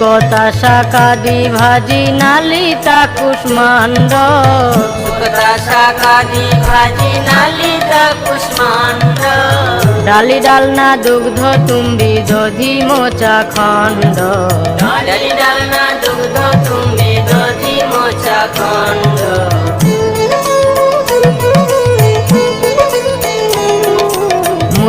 কতা শাকাদি ভাজি নালিতা কুষ্মাণ্ড। সুকতা শাকাদি ভাজি নালিতা কুষ্মাণ্ড। ডালি ডালনা দুগ্ধ তুমি দধি মোচা খণ্ড। ডালি ডালনা দুগ্ধ তুমি দধি মোচা খণ্ড।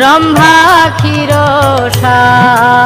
রম্ভা ক্ষীর সারা